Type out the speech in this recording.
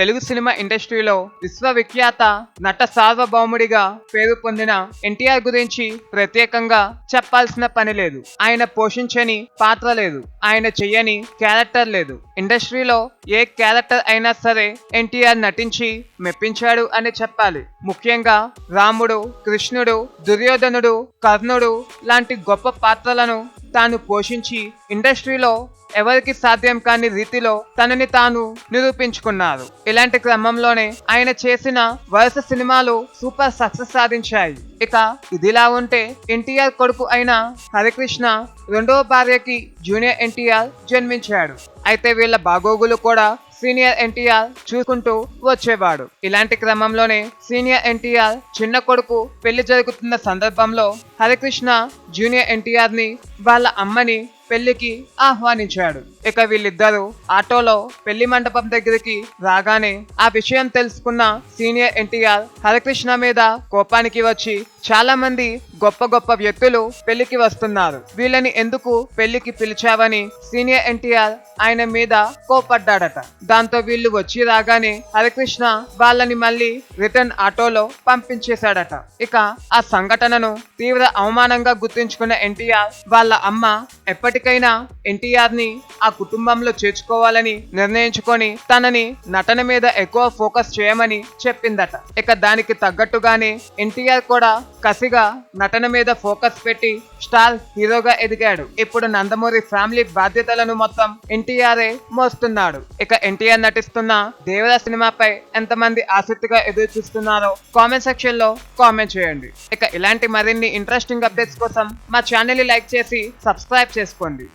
Telugu cinema ఇండస్ట్రీలో విశ్వవిఖ్యాత నట సార్వభౌముడిగా పేరు పొందిన ఎన్టీఆర్ గురించి ప్రత్యేకంగా చెప్పాల్సిన పని లేదు. ఆయన పోషించని పాత్ర లేదు. ఆయన చెయ్యని క్యారెక్టర్ లేదు. ఇండస్ట్రీలో ఏ క్యారెక్టర్ అయినా సరే ఎన్టీఆర్ నటించి మెప్పించాడు అని చెప్పాలి. ముఖ్యంగా రాముడు కృష్ణుడు దుర్యోధనుడు కర్ణుడు లాంటి గొప్ప పాత్రలను తాను పోషించి ఇండస్ట్రీలో ఎవరికి సాధ్యం కాని రీతిలో తనని తాను నిరూపించుకున్నారు. ఇలాంటి క్రమంలోనే ఆయన చేసిన వరుస సినిమాలు సూపర్ సక్సెస్ సాధించాయి. ఇక ఇదిలా ఉంటే ఎన్టీఆర్ కొడుకు అయిన హరికృష్ణ రెండవ భార్యకి జూనియర్ ఎన్టీఆర్ జన్మించాడు. అయితే వీళ్ళ బాగోగులు కూడా సీనియర్ ఎన్టీఆర్ చూసుకుంటూ వచ్చేవాడు. ఇలాంటి క్రమంలోనే సీనియర్ ఎన్టీఆర్ చిన్న కొడుకు పెళ్ళి జరుగుతున్న సందర్భంలో హరికృష్ణ జూనియర్ ఎన్టీఆర్ని వాళ్ళ అమ్మని పెళ్ళికి ఆహ్వానించాడు. ఇక వీళ్ళిద్దరూ ఆటోలో పెళ్ళి మండపం దగ్గరికి రాగానే ఆ విషయం తెలుసుకున్న సీనియర్ ఎన్టీఆర్ హరికృష్ణ మీద కోపానికి వచ్చి చాలా మంది గొప్ప గొప్ప వ్యక్తులు పెళ్ళికి వస్తున్నారు. వీళ్ళని ఎందుకు పెళ్ళికి పిలిచావని సీనియర్ ఎన్టీఆర్ ఆయన మీద కోపడ్డాడట దాంతో వీళ్ళు వచ్చి రాగానే హరికృష్ణ వాళ్ళని మళ్ళీ రిటర్న్ ఆటోలో పంపించేశాడట. ఇక ఆ సంఘటనను తీవ్ర అవమానంగా గుర్తుంచుకున్న ఎన్టీఆర్ వాళ్ళ అమ్మ ఎప్పటికైనా ఎన్టీఆర్ని ఆ కుటుంబంలో చేర్చుకోవాలని నిర్ణయించుకొని తనని నటన మీద ఎక్కువ ఫోకస్ చేయమని చెప్పిందట. ఇక దానికి తగ్గట్టుగానే ఎన్టీఆర్ కూడా కసిగా నటన మీద ఫోకస్ పెట్టి స్టార్ హీరోగా ఎదిగాడు. ఇప్పుడు నందమూరి ఫ్యామిలీ బాధ్యతలను మొత్తం ఎన్టీఆర్ఏ మోస్తున్నాడు. ఇక ఎన్టీఆర్ నటిస్తున్న దేవర సినిమాపై ఎంతమంది ఆసక్తిగా ఎదురు చూస్తున్నారో కామెంట్ సెక్షన్లో కామెంట్ చేయండి. ఇక ఇలాంటి మరిన్ని ఇంట్రెస్టింగ్ అప్డేట్స్ కోసం మా ఛానల్ లైక్ చేసి సబ్స్క్రైబ్ చేసుకోండి. చేసుకోండి.